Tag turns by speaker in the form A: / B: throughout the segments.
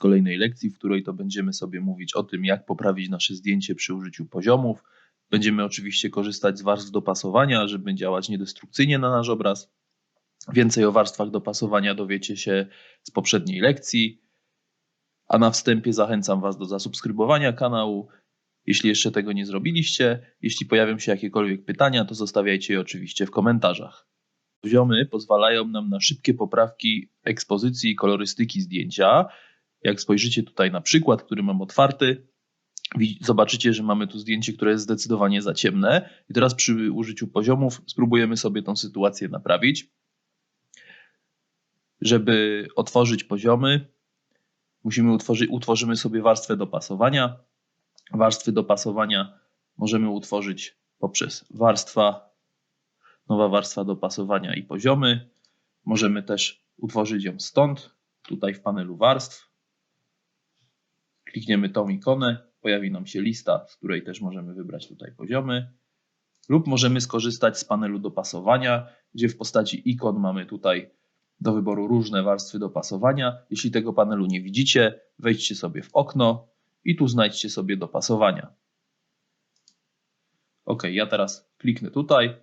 A: kolejnej lekcji, w której to będziemy sobie mówić o tym, jak poprawić nasze zdjęcie przy użyciu poziomów. Będziemy oczywiście korzystać z warstw dopasowania, żeby działać niedestrukcyjnie na nasz obraz. Więcej o warstwach dopasowania dowiecie się z poprzedniej lekcji. A na wstępie zachęcam Was do zasubskrybowania kanału. Jeśli jeszcze tego nie zrobiliście, jeśli pojawią się jakiekolwiek pytania, to zostawiajcie je oczywiście w komentarzach. Poziomy pozwalają nam na szybkie poprawki ekspozycji i kolorystyki zdjęcia. Jak spojrzycie tutaj na przykład, który mam otwarty, zobaczycie, że mamy tu zdjęcie, które jest zdecydowanie za ciemne. I teraz przy użyciu poziomów spróbujemy sobie tą sytuację naprawić. Żeby otworzyć poziomy, musimy utworzyć, utworzymy sobie warstwę dopasowania. Warstwy dopasowania możemy utworzyć poprzez warstwa, nowa warstwa dopasowania i poziomy. Możemy też utworzyć ją stąd, tutaj w panelu warstw. Klikniemy tą ikonę, pojawi nam się lista, z której też możemy wybrać tutaj poziomy. Lub możemy skorzystać z panelu dopasowania, gdzie w postaci ikon mamy tutaj do wyboru różne warstwy dopasowania. Jeśli tego panelu nie widzicie, wejdźcie sobie w okno i tu znajdźcie sobie dopasowania. OK, ja teraz kliknę tutaj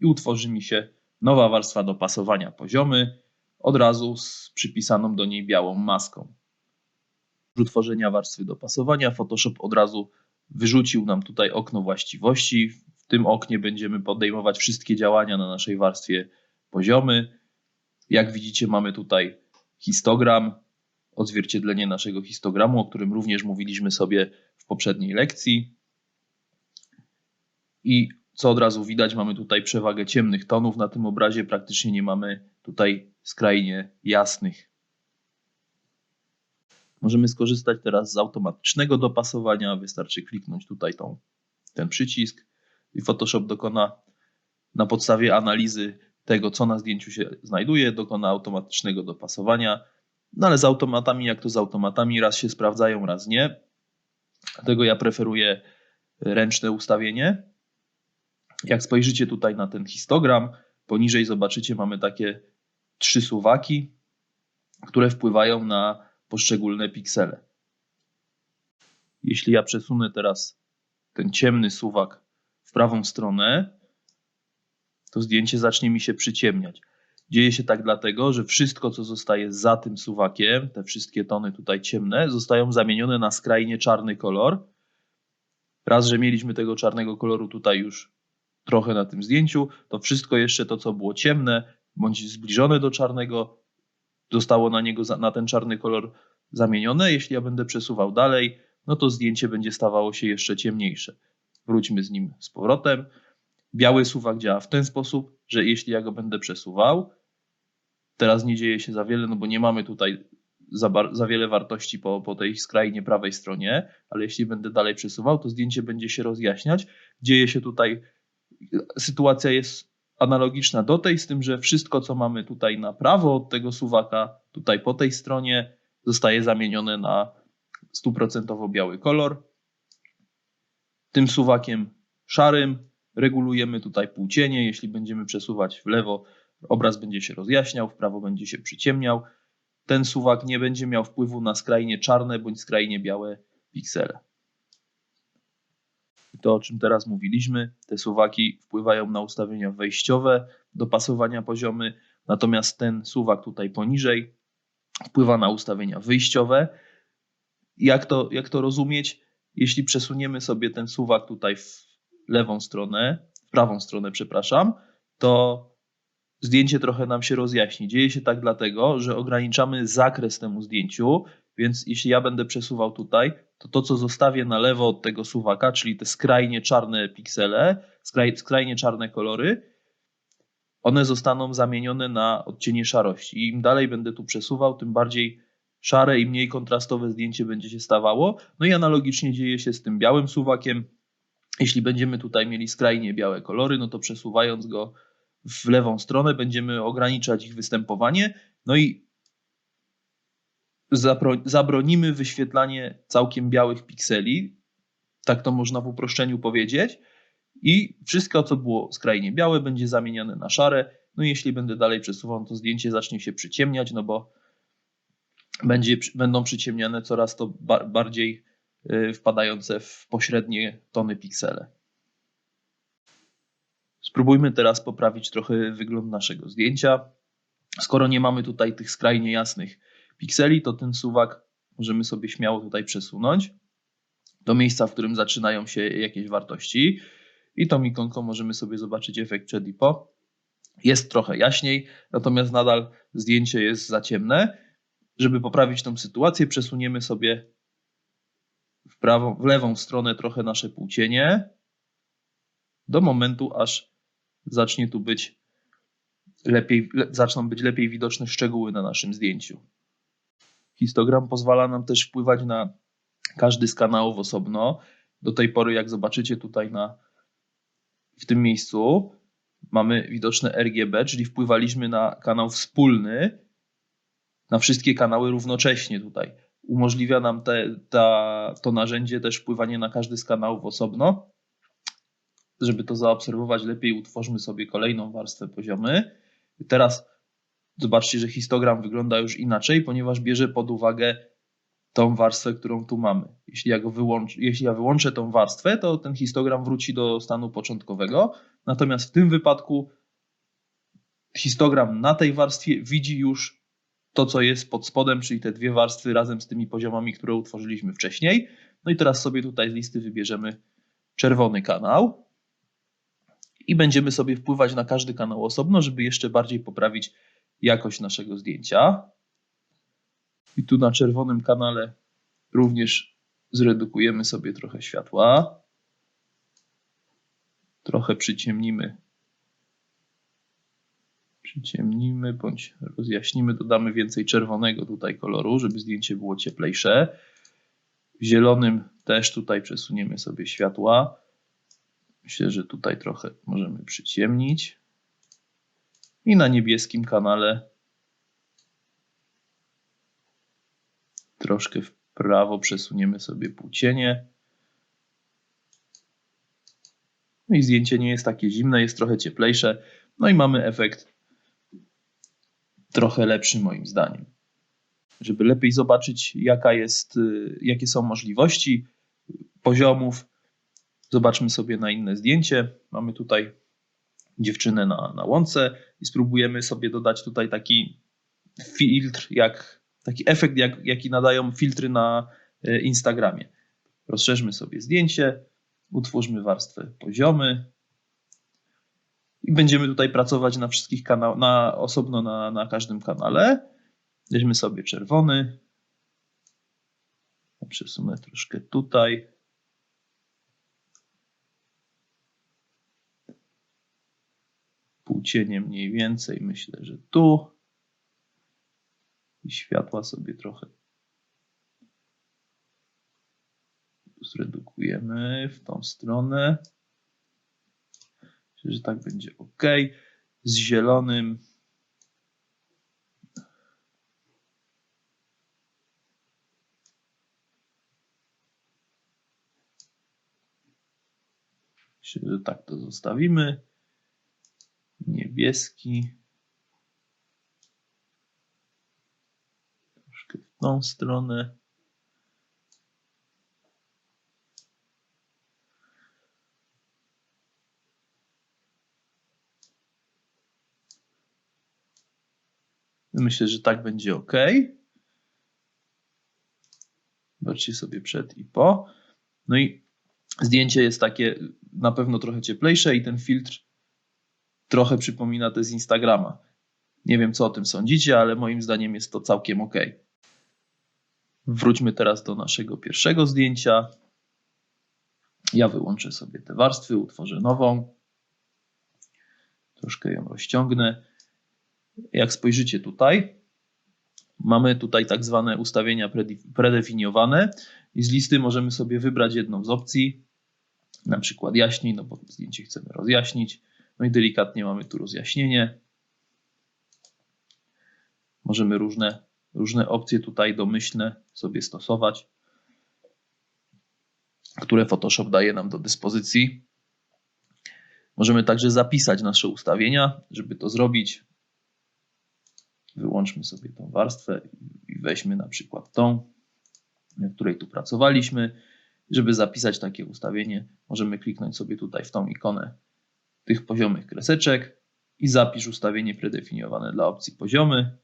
A: i utworzy mi się nowa warstwa dopasowania poziomy, od razu z przypisaną do niej białą maską. Przy utworzenia warstwy dopasowania Photoshop od razu wyrzucił nam tutaj okno właściwości. W tym oknie będziemy podejmować wszystkie działania na naszej warstwie poziomy. Jak widzicie, mamy tutaj histogram, odzwierciedlenie naszego histogramu, o którym również mówiliśmy sobie w poprzedniej lekcji. I co od razu widać, mamy tutaj przewagę ciemnych tonów na tym obrazie, praktycznie nie mamy tutaj skrajnie jasnych. Możemy skorzystać teraz z automatycznego dopasowania. Wystarczy kliknąć tutaj tą, ten przycisk i Photoshop dokona na podstawie analizy tego, co na zdjęciu się znajduje, dokona automatycznego dopasowania. No ale z automatami, jak to z automatami, raz się sprawdzają, raz nie. Dlatego ja preferuję ręczne ustawienie. Jak spojrzycie tutaj na ten histogram, poniżej zobaczycie, mamy takie trzy suwaki, które wpływają na poszczególne piksele. Jeśli ja przesunę teraz ten ciemny suwak w prawą stronę, to zdjęcie zacznie mi się przyciemniać. Dzieje się tak dlatego, że wszystko, co zostaje za tym suwakiem, te wszystkie tony tutaj ciemne, zostają zamienione na skrajnie czarny kolor. Raz, że mieliśmy tego czarnego koloru tutaj już trochę na tym zdjęciu, to wszystko jeszcze to, co było ciemne, bądź zbliżone do czarnego, zostało na niego, na ten czarny kolor zamienione. Jeśli ja będę przesuwał dalej, no to zdjęcie będzie stawało się jeszcze ciemniejsze. Wróćmy z nim z powrotem. Biały suwak działa w ten sposób, że jeśli ja go będę przesuwał, teraz nie dzieje się za wiele, no bo nie mamy tutaj za, za wiele wartości po, po tej skrajnie prawej stronie, ale jeśli będę dalej przesuwał, to zdjęcie będzie się rozjaśniać. Dzieje się tutaj, sytuacja jest analogiczna do tej, z tym, że wszystko, co mamy tutaj na prawo od tego suwaka, tutaj po tej stronie, zostaje zamienione na stuprocentowo biały kolor. Tym suwakiem szarym regulujemy tutaj półcienie. Jeśli będziemy przesuwać w lewo, obraz będzie się rozjaśniał, w prawo będzie się przyciemniał. Ten suwak nie będzie miał wpływu na skrajnie czarne bądź skrajnie białe piksele. To, o czym teraz mówiliśmy, te suwaki wpływają na ustawienia wejściowe, dopasowania poziomy, natomiast ten suwak tutaj poniżej wpływa na ustawienia wyjściowe. Jak to, jak to rozumieć? Jeśli przesuniemy sobie ten suwak tutaj w lewą stronę, w prawą stronę, przepraszam, to zdjęcie trochę nam się rozjaśni. Dzieje się tak dlatego, że ograniczamy zakres temu zdjęciu, więc jeśli ja będę przesuwał tutaj, to to, co zostawię na lewo od tego suwaka, czyli te skrajnie czarne piksele, skraj, skrajnie czarne kolory, one zostaną zamienione na odcienie szarości. I im dalej będę tu przesuwał, tym bardziej szare i mniej kontrastowe zdjęcie będzie się stawało. No i analogicznie dzieje się z tym białym suwakiem. Jeśli będziemy tutaj mieli skrajnie białe kolory, no to przesuwając go w lewą stronę będziemy ograniczać ich występowanie. No i zabronimy wyświetlanie całkiem białych pikseli. Tak to można w uproszczeniu powiedzieć i wszystko, co było skrajnie białe, będzie zamieniane na szare. No i jeśli będę dalej przesuwał, to zdjęcie zacznie się przyciemniać, no bo będzie, będą przyciemniane coraz to ba bardziej y, wpadające w pośrednie tony piksele. Spróbujmy teraz poprawić trochę wygląd naszego zdjęcia. Skoro nie mamy tutaj tych skrajnie jasnych pikseli, to ten suwak możemy sobie śmiało tutaj przesunąć do miejsca, w którym zaczynają się jakieś wartości. I tą ikonką możemy sobie zobaczyć efekt przed i po. Jest trochę jaśniej, natomiast nadal zdjęcie jest za ciemne. Żeby poprawić tą sytuację, przesuniemy sobie w, prawą, w lewą stronę trochę nasze półcienie do momentu, aż zacznie tu być lepiej, le, zaczną być lepiej widoczne szczegóły na naszym zdjęciu. Histogram pozwala nam też wpływać na każdy z kanałów osobno. Do tej pory, jak zobaczycie tutaj na, w tym miejscu, mamy widoczne RGB, czyli wpływaliśmy na kanał wspólny, na wszystkie kanały równocześnie tutaj. Umożliwia nam te, ta, to narzędzie też wpływanie na każdy z kanałów osobno. Żeby to zaobserwować lepiej, utworzmy sobie kolejną warstwę poziomy. Teraz zobaczcie, że histogram wygląda już inaczej, ponieważ bierze pod uwagę tą warstwę, którą tu mamy. Jeśli ja, go jeśli ja wyłączę tą warstwę, to ten histogram wróci do stanu początkowego. Natomiast w tym wypadku histogram na tej warstwie widzi już to, co jest pod spodem, czyli te dwie warstwy razem z tymi poziomami, które utworzyliśmy wcześniej. No i teraz sobie tutaj z listy wybierzemy czerwony kanał i będziemy sobie wpływać na każdy kanał osobno, żeby jeszcze bardziej poprawić jakość naszego zdjęcia. I tu na czerwonym kanale również zredukujemy sobie trochę światła. Trochę przyciemnimy. Przyciemnimy bądź rozjaśnimy, dodamy więcej czerwonego tutaj koloru, żeby zdjęcie było cieplejsze. W zielonym też tutaj przesuniemy sobie światła. Myślę, że tutaj trochę możemy przyciemnić. I na niebieskim kanale troszkę w prawo przesuniemy sobie półcienie. No i zdjęcie nie jest takie zimne, jest trochę cieplejsze. No i mamy efekt trochę lepszy moim zdaniem. Żeby lepiej zobaczyć, jaka jest, y, jakie są możliwości poziomów, zobaczmy sobie na inne zdjęcie. Mamy tutaj dziewczynę na, na łące i spróbujemy sobie dodać tutaj taki filtr, jak, taki efekt, jak, jaki nadają filtry na e, Instagramie. Rozszerzmy sobie zdjęcie, utwórzmy warstwę poziomy i będziemy tutaj pracować na wszystkich kanałach, na osobno na, na każdym kanale. Weźmy sobie czerwony, przesunę troszkę tutaj. Półcienie mniej więcej, myślę, że tu. I światła sobie trochę zredukujemy w tą stronę. Myślę, że tak będzie ok. Z zielonym Myślę, że tak to zostawimy niebieski. Troszkę w tą stronę. Myślę, że tak będzie ok. Zobaczcie sobie przed i po. No i zdjęcie jest takie na pewno trochę cieplejsze i ten filtr trochę przypomina te z Instagrama. Nie wiem, co o tym sądzicie, ale moim zdaniem jest to całkiem ok. Wróćmy teraz do naszego pierwszego zdjęcia. Ja wyłączę sobie te warstwy, utworzę nową. Troszkę ją rozciągnę. Jak spojrzycie tutaj, mamy tutaj tak zwane ustawienia predefiniowane i z listy możemy sobie wybrać jedną z opcji, na przykład jaśniej, no bo zdjęcie chcemy rozjaśnić. No i delikatnie mamy tu rozjaśnienie. Możemy różne, różne opcje tutaj domyślne sobie stosować, które Photoshop daje nam do dyspozycji. Możemy także zapisać nasze ustawienia. Żeby to zrobić, Wyłączmy sobie tą warstwę i weźmy na przykład tą, w której tu pracowaliśmy. Żeby zapisać takie ustawienie, możemy kliknąć sobie tutaj w tą ikonę tych poziomych kreseczek i zapisz ustawienie predefiniowane dla opcji poziomy.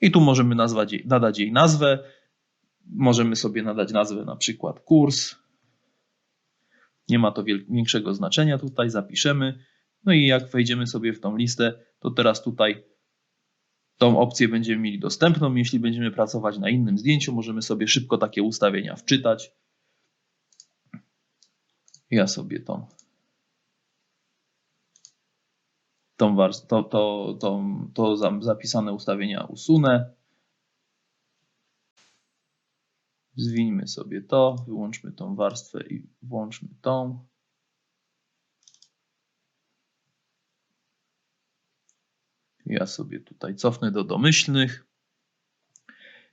A: I tu możemy nazwać, nadać jej nazwę. Możemy sobie nadać nazwę na przykład kurs. Nie ma to większego znaczenia tutaj, zapiszemy. No i jak wejdziemy sobie w tą listę, to teraz tutaj tą opcję będziemy mieli dostępną. Jeśli będziemy pracować na innym zdjęciu, możemy sobie szybko takie ustawienia wczytać. Ja sobie tą, tą to, to, to, to zapisane ustawienia usunę. Zwinьmy sobie to, wyłączmy tą warstwę i włączmy tą. Ja sobie tutaj cofnę do domyślnych.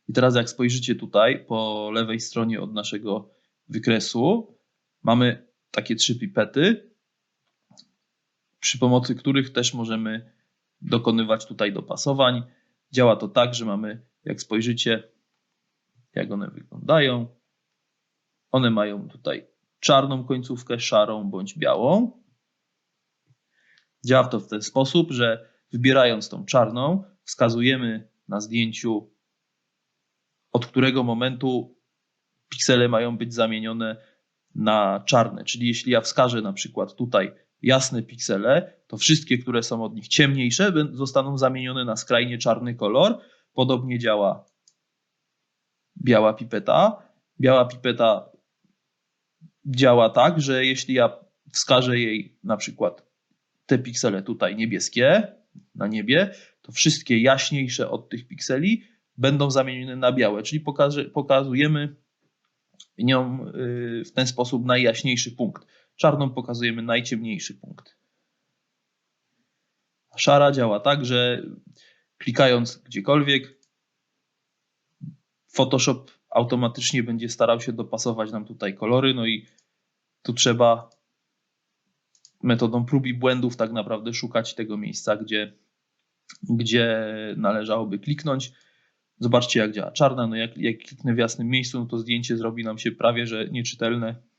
A: I teraz jak spojrzycie tutaj po lewej stronie od naszego wykresu, mamy takie trzy pipety, przy pomocy których też możemy dokonywać tutaj dopasowań. Działa to tak, że mamy, jak spojrzycie, jak one wyglądają. One mają tutaj czarną końcówkę, szarą bądź białą. Działa to w ten sposób, że wybierając tą czarną, wskazujemy na zdjęciu, od którego momentu piksele mają być zamienione na czarne. Czyli jeśli ja wskażę na przykład tutaj jasne piksele, to wszystkie, które są od nich ciemniejsze, zostaną zamienione na skrajnie czarny kolor. Podobnie działa biała pipeta. Biała pipeta działa tak, że jeśli ja wskażę jej na przykład te piksele tutaj niebieskie na niebie, to wszystkie jaśniejsze od tych pikseli będą zamienione na białe, czyli pokazujemy nią y, w ten sposób najjaśniejszy punkt. Czarną pokazujemy najciemniejszy punkt. Szara działa tak, że klikając gdziekolwiek, Photoshop automatycznie będzie starał się dopasować nam tutaj kolory, no i tu trzeba metodą prób i błędów tak naprawdę szukać tego miejsca, gdzie, gdzie należałoby kliknąć. Zobaczcie, jak działa czarna. No jak, jak kliknę w jasnym miejscu, no to zdjęcie zrobi nam się prawie że nieczytelne.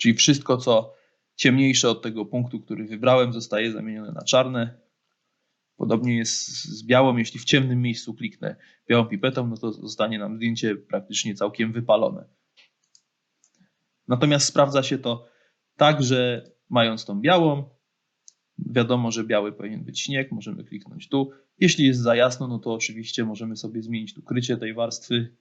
A: Czyli wszystko, co ciemniejsze od tego punktu, który wybrałem, zostaje zamienione na czarne. Podobnie jest z białą. Jeśli w ciemnym miejscu kliknę białą pipetą, no to zostanie nam zdjęcie praktycznie całkiem wypalone. Natomiast sprawdza się to tak, że mając tą białą, wiadomo, że biały powinien być śnieg, możemy kliknąć tu. Jeśli jest za jasno, no to oczywiście możemy sobie zmienić tu krycie tej warstwy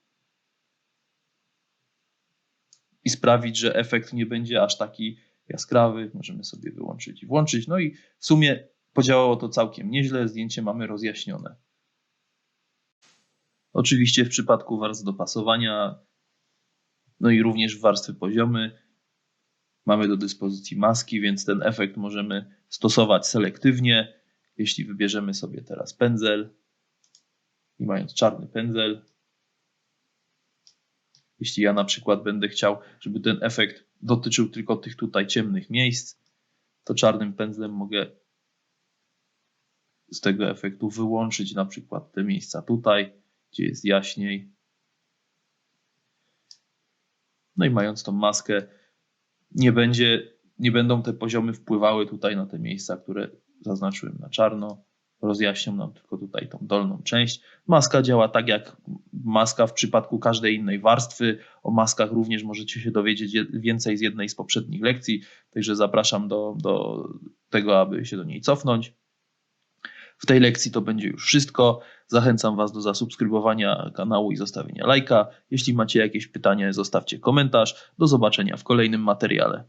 A: i sprawić, że efekt nie będzie aż taki jaskrawy. Możemy sobie wyłączyć i włączyć. No i w sumie podziałało to całkiem nieźle. Zdjęcie mamy rozjaśnione. Oczywiście w przypadku warstw dopasowania, no i również warstwy poziomy, mamy do dyspozycji maski, więc ten efekt możemy stosować selektywnie. Jeśli wybierzemy sobie teraz pędzel i mając czarny pędzel, jeśli ja na przykład będę chciał, żeby ten efekt dotyczył tylko tych tutaj ciemnych miejsc, to czarnym pędzlem mogę z tego efektu wyłączyć na przykład te miejsca tutaj, gdzie jest jaśniej. No i mając tą maskę, nie, będzie, nie będą te poziomy wpływały tutaj na te miejsca, które zaznaczyłem na czarno. Rozjaśnią nam tylko tutaj tą dolną część. Maska działa tak jak maska w przypadku każdej innej warstwy. O maskach również możecie się dowiedzieć więcej z jednej z poprzednich lekcji, także zapraszam do, do tego, aby się do niej cofnąć. W tej lekcji to będzie już wszystko. Zachęcam Was do zasubskrybowania kanału i zostawienia lajka. Jeśli macie jakieś pytania, zostawcie komentarz. Do zobaczenia w kolejnym materiale.